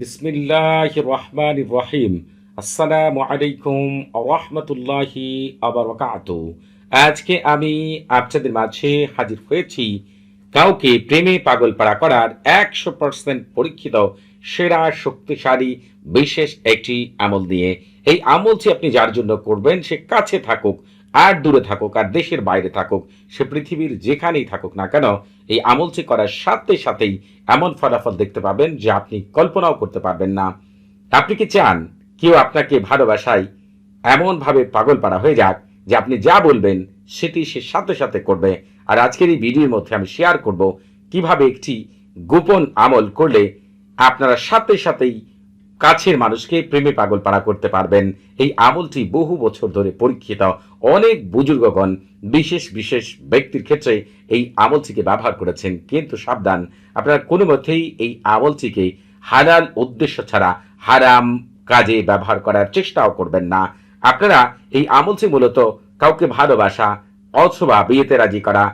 বিসমিল্লাহ রহমান রহিম। আসসালামু আলাইকুম রহমতুল্লাহি আবরকাত আজকে আমি আপনাদের মাঝে হাজির হয়েছি কাউকে প্রেমে পাগল পাড়া করার একশো পার্সেন্ট পরীক্ষিত, সেরা, শক্তিশালী, বিশেষ একটি আমল দিয়ে। এই আমলটি আপনি যার জন্য করবেন সে কাছে থাকুক। আর দূরে থাকুক, আর দেশের বাইরে থাকুক, সে পৃথিবীর যেখানেই থাকুক না কেন, এই আমলটি করার সাথে সাথেই এমন ফলাফল দেখতে পাবেন যে আপনি কল্পনাও করতে পারবেন না। আপনি কি চান কেউ আপনাকে ভালোবাসায় এমনভাবে পাগল পাড়া হয়ে যাক যে আপনি যা বলবেন সেটি সে সাথে সাথে করবে? আর আজকের এই ভিডিওর মধ্যে আমি শেয়ার করব কীভাবে একটি গোপন আমল করলে আপনারা সাথে সাথেই কাছের মানুষকে প্রেমে পাগল পাড়া করতে পারবেন। এই আমলটি বহু বছর ধরে পরীক্ষিত অনেক বুজুর্গগণ, বিশেষ বিশেষ ব্যক্তির ক্ষেত্রে এই আমলটিকে ব্যবহার করেছেন। কিন্তু সাবধান, আপনারা কোনো মতেই এই আমলটিকে হালাল উদ্দেশ্য ছাড়া হারাম কাজে ব্যবহার করার চেষ্টাও করবেন না। আপনারা এই আমলটি মূলত কাউকে ভালোবাসা অথবা বিয়েতে রাজি করা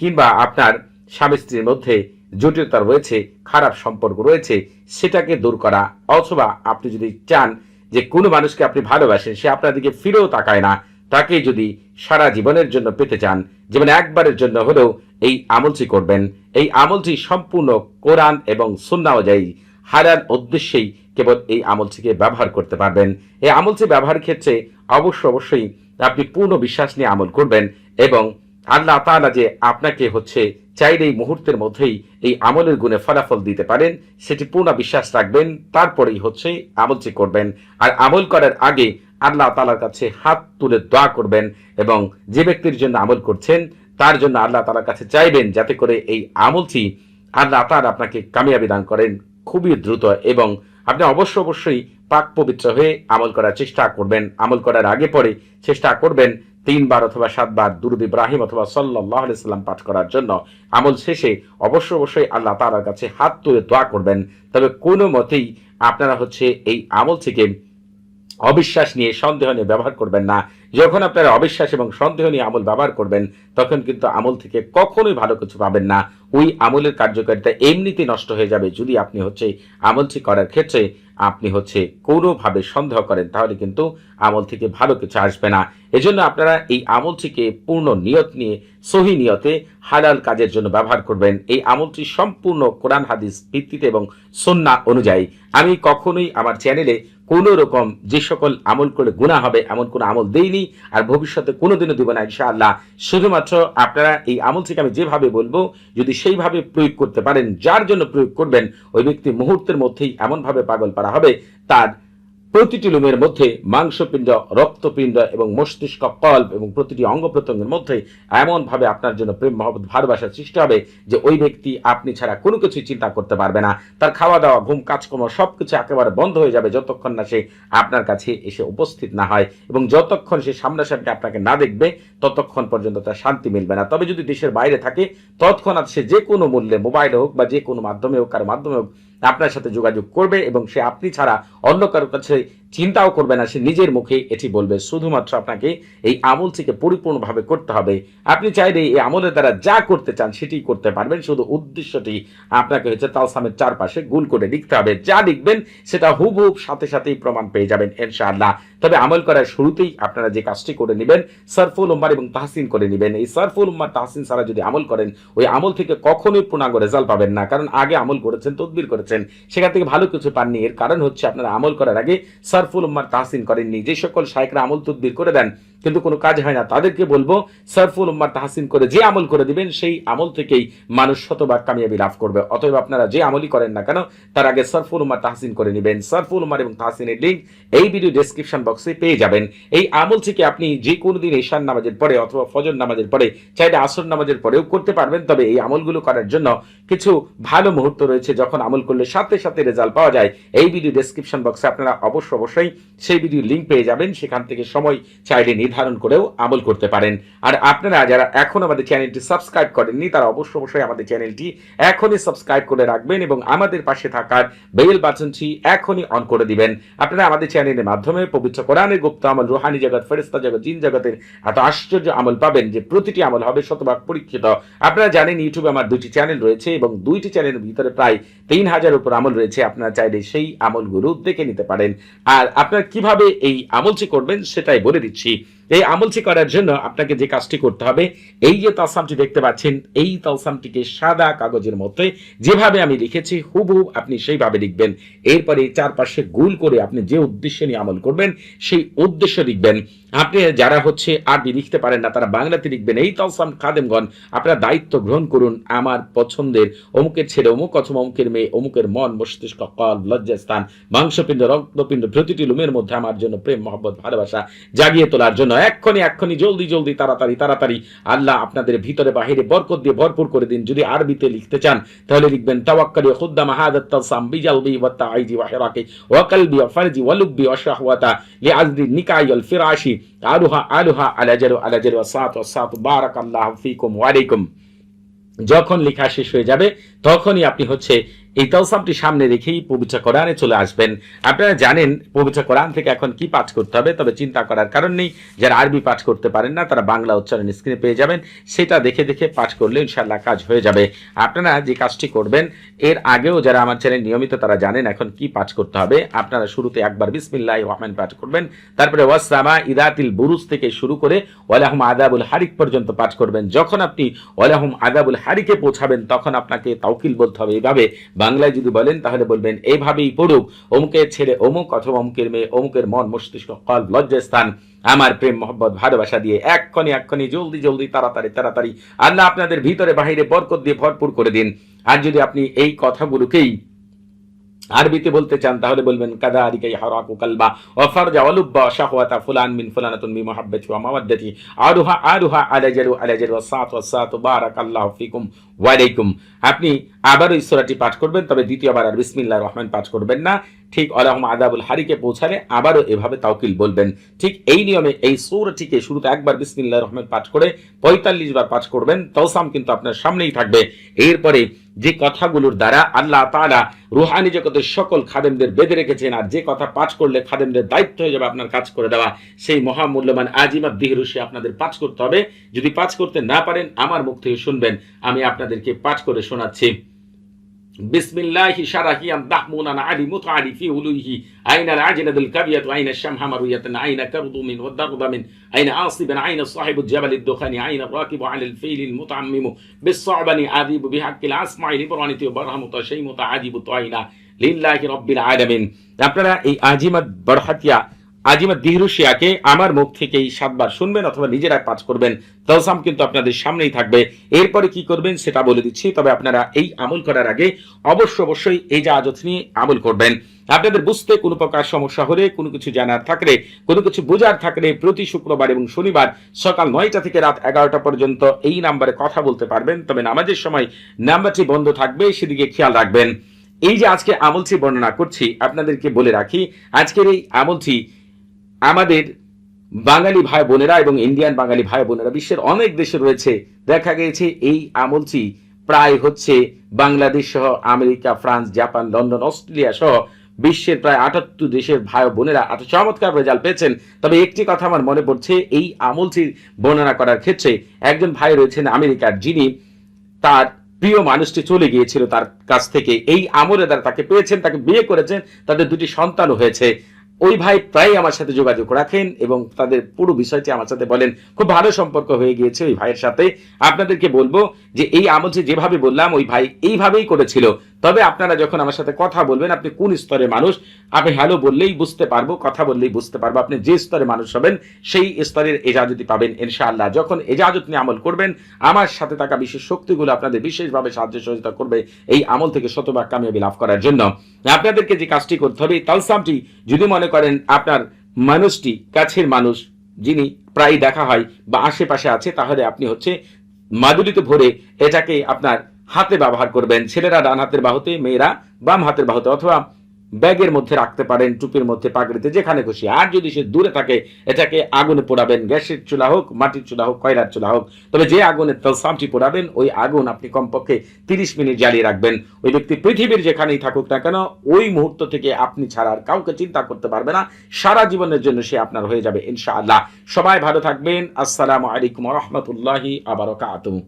কিংবা আপনার স্বামী স্ত্রীর মধ্যে জটিলতা রয়েছে, খারাপ সম্পর্ক রয়েছে, সেটাকে দূর করা, অথবা আপনি যদি চান যে কোনো মানুষকে আপনি ভালোবাসেন, সে আপনার দিকে ফিরেও তাকায় না, তাকে যদি সারা জীবনের জন্য পেতে চান, যেমন একবারের জন্য হলেও এই আমলটি করবেন। এই আমলটি সম্পূর্ণ কোরআন এবং সুন্না অনুযায়ী হারার উদ্দেশ্যেই কেবল এই আমলটিকে ব্যবহার করতে পারবেন। এই আমলটি ব্যবহারের ক্ষেত্রে অবশ্য অবশ্যই আপনি পূর্ণ বিশ্বাস নিয়ে আমল করবেন এবং আল্লাহ তাআলা যে আপনাকে হচ্ছে চাইলে এই মুহূর্তের মধ্যেই এই আমলের গুণে ফলাফল দিতে পারেন, সেটি পূর্ণ বিশ্বাস রাখবেন, তারপরেই হচ্ছে আমল আমলটি করবেন। আর আমল করার আগে আল্লাহ তাআলার কাছে হাত তুলে দোয়া করবেন এবং যে ব্যক্তির জন্য আমল করছেন, তার জন্য আল্লাহ তাআলার কাছে চাইবেন যাতে করে এই আমলটি আল্লাহ তাআলা আপনাকে কামিয়াবি দান করেন খুবই দ্রুত এবং আপনি অবশ্য অবশ্যই পাক পবিত্র হয়ে আমল করার চেষ্টা করবেন। আমল করার আগে পরে চেষ্টা করবেন তিনবার অথবা সাতবার দুরুদ ইব্রাহিম অথবা সাল্লাহ সাল্লাম পাঠ করার জন্য আমল শেষে অবশ্য অবশ্যই আল্লাহ তাআলার কাছে হাত তুলে দোয়া করবেন। তবে কোনো মতেই আপনারা হচ্ছে এই আমল থেকে অবিশ্বাস নিয়ে, সন্দেহ নিয়ে ব্যবহার করবেন না। যখন আপনারা অবিশ্বাস এবং সন্দেহ নিয়ে আমল ব্যবহার করবেন, তখন কিন্তু আমল থেকে কখনোই ভালো কিছু পাবেন না। ওই আমলের কার্যকারিতা এমনিতে নষ্ট হয়ে যাবে। যদি আপনি হচ্ছে আমলটি করার ক্ষেত্রে আপনি হচ্ছে কোনোভাবে সন্দেহ করেন, তাহলে কিন্তু আমল থেকে ভালো কিছু আসবে না। এজন্য আপনারা এই আমলটিকে পূর্ণ নিয়ত নিয়ে সহি নিয়তে হালাল কাজের জন্য ব্যবহার করবেন। এই আমলটি সম্পূর্ণ কোরআন, হাদিস ভিত্তিতে এবং সন্না অনুযায়ী। আমি কখনোই আমার চ্যানেলে কোনো রকম যে সকল আমল করে গুণা হবে এমন কোনো আমল দেইনি আর ভবিষ্যতে কোনোদিনও দিব না ইনশাআল্লাহ। শুধুমাত্র আপনারা এই আমল থেকে আমি যেভাবে বলব, যদি সেইভাবে প্রয়োগ করতে পারেন, যার জন্য প্রয়োগ করবেন, ওই ব্যক্তি মুহূর্তের মধ্যেই এমনভাবে পাগল পারা হবে, তার প্রতিটি লোমের মধ্যে মাংসপিণ্ড, রক্তপিণ্ড এবং মস্তিষ্ক, কল্প এবং প্রতিটি অঙ্গ প্রত্যঙ্গের মধ্যে এমনভাবে আপনার জন্য প্রেম, মহব্বত ভালোবাসার সৃষ্টি হবে যে ওই ব্যক্তি আপনি ছাড়া কোনো কিছুই চিন্তা করতে পারবে না। তার খাওয়া দাওয়া ঘুম, কাজকর্ম সব কিছু একেবারে বন্ধ হয়ে যাবে যতক্ষণ না সে আপনার কাছে এসে উপস্থিত না হয় এবং যতক্ষণ সে সামনাসামনি আপনাকে না দেখবে, ততক্ষণ পর্যন্ত তার শান্তি মিলবে না। তবে যদি দেশের বাইরে থাকে, তৎক্ষণাৎ সে যে কোনো মূল্যে মোবাইল হোক বা যে কোনো মাধ্যমে হোক, কারও মাধ্যমে হোক আপনার সাথে যোগাযোগ করবে এবং সে আপনি ছাড়া অন্য কারোর কাছে চিন্তাও করবে না, সে নিজের মুখে এটি বলবে। শুধুমাত্র আপনাকে এই আমলটিকে পরিপূর্ণভাবে করতে হবে। আপনি চাইলে এই আমলের দ্বারা যা করতে চান সেটি করতে পারবেন। শুধু উদ্দেশ্যটি আপনাকে হচ্ছে তালসামের চারপাশে গুল করে লিখতে হবে। যা লিখবেন সেটা হুবহুব সাথে সাথেই প্রমাণ পেয়ে যাবেন ইনশাআল্লাহ। তবে আমল করার শুরুতেই আপনারা যে কাজটি করে নেবেন, সারফুল উম্মার এবং তাহসিন করে নেবেন। এই সারফুল উম্মার, তাহসিন ছাড়া যদি আমল করেন, ওই আমল থেকে কখনোই পূর্ণাঙ্গ রেজাল্ট পাবেন না। কারণ আগে আমল করেছেন, তদবির করেছেন, সেখান থেকে ভালো কিছু পাননি। এর কারণ হচ্ছে আপনারা আমল করার আগে সারফুল উম্মার তাহসিন করেননি। যে সকল শায়করা আমল তদবির করে দেন কিন্তু কোনো কাজ হয় না। তাদেরকে বলব সারফুল উম্মার তাহসিন করে যে আমল করে দিবেন, সেই আমল থেকেই মানুষ শতভাগ কামিয়াবি লাভ করবে। অতএব আপনারা যে আমলই করেন না কেন, তার আগে সারফুল উম্মার তাহসিন করে নেবেন। সারফুল উম্মার এবং তাহসিনের লিঙ্ক এই ভিডিও ডেসক্রিপশন বক্সে পেয়ে যাবেন। এই আমল থেকে আপনি যে কোনো দিন ঈশান নামাজের পরে অথবা ফজর নামাজের পরে, চাইলে আসর নামাজের পরেও করতে পারবেন। তবে এই আমলগুলো করার জন্য কিছু ভালো মুহূর্ত রয়েছে যখন আমল করলে সাথে সাথে রেজাল্ট পাওয়া যায়। এই ভিডিও ডেসক্রিপশন বক্সে আপনারা অবশ্য অবশ্যই সেই ভিডিও লিঙ্ক পেয়ে যাবেন। সেখান থেকে সময় চাইলে নির্ধারণ করেও আমল করতে পারেন। আর আপনারা যারা এখন আমাদের চ্যানেলটি সাবস্ক্রাইব করেননি, তারা অবশ্য অবশ্যই আমাদের চ্যানেলটি এখনই সাবস্ক্রাইব করে রাখবেন এবং আমাদের পাশে থাকার বেল বাটনটি এখনই অন করে দিবেন। আপনারা আমাদের চ্যানেলের মাধ্যমে পবিত্র কোরআনের গুপ্ত আমল, রুহানি জগৎ ফেরিস্তা জগৎ, জিন জগতের এত আশ্চর্য আমল পাবেন যে প্রতিটি আমল হবে শতভাগ পরীক্ষিত। আপনারা জানেন, ইউটিউবে আমার দুটি চ্যানেল রয়েছে এবং দুইটি চ্যানেলের ভিতরে প্রায় তিন হাজার উপর আমল রয়েছে। আপনারা চাইলে সেই আমলগুলো দেখে নিতে পারেন। আর আপনারা কীভাবে এই আমলটি করবেন সেটাই বলে দিচ্ছি। এই আমলটি করার জন্য আপনাকে যে কাজটি করতে হবে, এই যে তালসামটি দেখতে পাচ্ছেন, এই তালসামটিকে সাদা কাগজের মধ্যে যেভাবে আমি লিখেছি, হুবহু আপনি সেইভাবে লিখবেন। এরপরে চারপাশে গোল করে আপনি যে উদ্দেশ্যে নিয়ে আমল করবেন, সেই উদ্দেশ্য লিখবেন। আপনি যারা হচ্ছে আরবি লিখতে পারেন না, তারা বাংলাতে লিখবেন, এই তালসাম খাদেমগণ, আপনারা দায়িত্ব গ্রহণ করুন আমার পছন্দের অমুকের ছেলে, অমুক অথবা অমুকের মেয়ে, অমুকের মন, মস্তিষ্ক, কল, লজ্জাস্থান, মাংসপিণ্ড, রক্তপিণ্ড, প্রতিটি লুমের মধ্যে আমার জন্য প্রেম, মহব্বত, ভালোবাসা জাগিয়ে তোলার জন্য এক্ষণি এক্ষণি, জলদি জলদি, তাড়াতাড়ি তাড়াতাড়ি আল্লাহ আপনাদের ভিতরে বাহিরে বরকত দিয়ে ভরপুর করে দিন। যদি আরবিতে লিখতে চান, তাহলে লিখবেন, তাওয়াক্কালি ওয়া ওয়া ওয়া ওয়া ফারজি ওয়া ওয়া ফিরাশি আলাজারু ওয়াসাত ওয়াসাত বারাকাল্লাহু ফিকুম ওয়া আলাইকুম। যখন লেখা শেষ হয়ে যাবে, তখনই আপনি হচ্ছে এই তালসামটি সামনে রেখেই পবিত্র কোরআনে চলে আসবেন। আপনারা জানেন, পবিত্র কোরআন থেকে এখন কি পাঠ করতে হবে, তবে চিন্তা করার কারণ নেই। যারা আরবি পাঠ করতে পারেন না, তারা বাংলা উচ্চারণ স্ক্রিনে পেয়ে যাবেন। সেটা দেখে দেখে পাঠ করলে ইনশাল্লাহ কাজ হয়ে যাবে। আপনারা যে কাজটি করবেন, এর আগেও যারা আমার চ্যানেল নিয়মিত তারা জানেন এখন কি পাঠ করতে হবে। আপনারা শুরুতে একবার বিসমিল্লাহ রহমান পাঠ করবেন। তারপরে ওয়াসামা ইদাতিল বুরুজ থেকে শুরু করে ওয়ালাহুম আদাবুল হারিক পর্যন্ত পাঠ করবেন। যখন আপনি ওয়ালাহুম আদাবুল হারিকে পৌঁছাবেন, তখন আপনাকে তাওকিল বলতে হবে। এইভাবে বাংলায় যদি বলেন, তাহলে বলবেন এইভাবেই পড়ুক। অমুকের ছেলে অমুক অথবা অমুকের মেয়ে, অমুকের মন, মস্তিষ্ক কল লজ্জাস্থান, আমার প্রেম, মোহব্বত, ভালোবাসা দিয়ে এক্ষণি এক্ষণি জলদি জলদি, তাড়াতাড়ি তাড়াতাড়ি আল্লাহ আপনাদের ভিতরে বাহিরে বরকত দিয়ে ভরপুর করে দিন। আর যদি আপনি এই কথাগুলোকেই আরবিতে বলতে চান, তাহলে বলবেন কাদা আরিকাই হারাকু কালবা ওয়াফারজা ওয়ালুব্বা শাহওয়াতা ফুলান মিন ফুলানাতুন মি মুহাব্বাতি ওয়া মাওয়াদ্দাতি আরুহা আরুহা আলাজারু আলাজারু ওয়াসাত ওয়াসাত বারাকাল্লাহু ফিকুম ওয়া আলাইকুম। আপনি আবারও এই সূরাটি পাঠ করবেন, তবে দ্বিতীয়বার আর বিসমিল্লাহির রহমান পাঠ করবেন না। ঠিক আলাহুম আদাবুল হারিকে পৌঁছালে আবারও এভাবে তাওকিল বলবেন। ঠিক এই নিয়মে এই সূরাটিকে শুরুতে একবার বিসমিল্লাহির রহমান পাঠ করে পঁয়তাল্লিশ বার পাঠ করবেন তৌসাম কিন্তু আপনার সামনেই থাকবে। এরপরে যে কথাগুলোর দ্বারা আল্লাহ তারা রুহানি জগতের সকল খাদেমদের বেঁধে রেখেছেন, আর যে কথা পাঠ করলে খাদেমদের দায়িত্ব হয়ে যাবে আপনার কাজ করে দেওয়া, সেই মহামূল্যবান আজিমাত দিহরুষে আপনাদের পাঠ করতে হবে। যদি পাঠ করতে না পারেন, আমার মুখ থেকে শুনবেন, আমি আপনাদেরকে পাঠ করে শোনাচ্ছি। بسم الله شرحيا ضحمونا علي متعالي في علوه أين العجلة الكبية أين الشمح مروية أين كرض من والضرب من أين عاصبا أين صاحب الجبل الدخان أين الراكب على الفيل المتعمم بالصعبن عذيب بحق العصمع لبرانة وبرهم تشيم تعجب طعينا লিল্লাহি রব্বিল আলামিন আপনারা এই আজিমাত বরহাতিয়া আজিমাত দিহরুশিয়াকে আমার মুখ থেকেই সাতবার শুনবেন অথবা নিজেরা পাঠ করবেন। তলসাম কিন্তু আপনাদের সামনেই থাকবে। এরপরে কি করবেন সেটা বলে দিচ্ছি, তবে আপনারা এই আমল করার আগে অবশ্য অবশ্যই এই যে আজত নিয়ে আমল করবেন। আপনাদের বুঝতে কোনো প্রকার সমস্যা হলে, কোনো কিছু জানার থাকলে, কোনো কিছু বোঝার থাকলে প্রতি শুক্রবার এবং শনিবার সকাল নয়টা থেকে রাত এগারোটা পর্যন্ত এই নাম্বারে কথা বলতে পারবেন। তবে নামাজের সময় নাম্বারটি বন্ধ থাকবে, সেদিকে খেয়াল রাখবেন। এই যে আজকে আমলটি বর্ণনা করছি, আপনাদেরকে বলে রাখি, আজকের এই আমলটি আমাদের বাঙালি ভাই বোনেরা এবং ইন্ডিয়ান বাঙালি ভাই বোনেরা, বিশ্বের অনেক দেশে রয়েছে, দেখা গিয়েছে এই আমলটি প্রায় হচ্ছে বাংলাদেশ সহ America, France, Japan, London, Australia সহ বিশ্বের প্রায় আটাত্তর দেশের ভাই বোনেরা এত চমৎকার রেজাল্ট পেয়েছেন। তবে একটি কথা আমার মনে পড়ছে, এই আমলটির বর্ণনা করার ক্ষেত্রে একজন ভাই রয়েছেন আমেরিকার, যিনি তার প্রিয় মানুষটি চলে গিয়েছিল তার কাছ থেকে। এই আমলে দ্বারা তাকে পেয়েছেন, তাকে বিয়ে করেছেন, তাদের দুটি সন্তানও হয়েছে। ওই ভাই প্রায় আমার সাথে যোগাযোগ রাখেন এবং তাদের পুরো বিষয়টি আমার সাথে বলেন। খুব ভালো সম্পর্ক হয়ে গিয়েছে ওই ভাইয়ের সাথে। আপনাদেরকে বলব যে, এই আমল যেভাবে বললাম, ওই ভাই এইভাবেই করেছিল। তবে আপনারা যখন আমার সাথে কথা বলবেন, আপনি কোন স্তরের মানুষ? আপনি হ্যালো বললেই বুঝতে পারব, কথা বললেই বুঝতে পারব আপনি যে স্তরের মানুষ হবেন, সেই স্তরের এজাজতি পাবেন ইনশাআল্লাহ। যখন এজাজত নিয়ে আমল করবেন, আমার সাথে থাকা বিশেষ শক্তিগুলো আপনাদের বিশেষভাবে সাহায্য সহযোগিতা করবে এই আমল থেকে শতভাগ কামিয়াবি লাভ করার জন্য। আপনাদেরকে যে কাজটি করতে হবে, এই তালসামটি যদি মনে করেন আপনার মানুষটি, কাছের মানুষ, যিনি প্রায় দেখা হয় বা আশেপাশে আছে, তাহলে আপনি হচ্ছে মাদুলিতে ভরে এটাকে আপনার হাতে ব্যবহার করবেন। ছেলেরা ডান হাতের বাহুতে, মেয়েরা বাম হাতের বাহুতে অথবা ব্যাগের মধ্যে রাখতে পারেন, টুপির মধ্যে, পাগড়িতে, যেখানে খুশি। আর যদি সে দূরে থাকে, এটাকে আগুনে পোড়াবেন। গ্যাসের চুলা হোক, মাটির চুলা হোক, কয়লার চুলা হোক, তবে যে আগুনের তলসামটি পোড়াবেন, ওই আগুন আপনি কমপক্ষে তিরিশ মিনিট জ্বালিয়ে রাখবেন। ওই ব্যক্তি পৃথিবীর যেখানেই থাকুক না কেন, ওই মুহূর্ত থেকে আপনি ছাড়া আর কাউকে চিন্তা করতে পারবে না। সারা জীবনের জন্য সে আপনার হয়ে যাবে, ইনশাআল্লাহ। সবাই ভালো থাকবেন। আসসালামু আলাইকুম রহমতুল্লাহি আবারকাত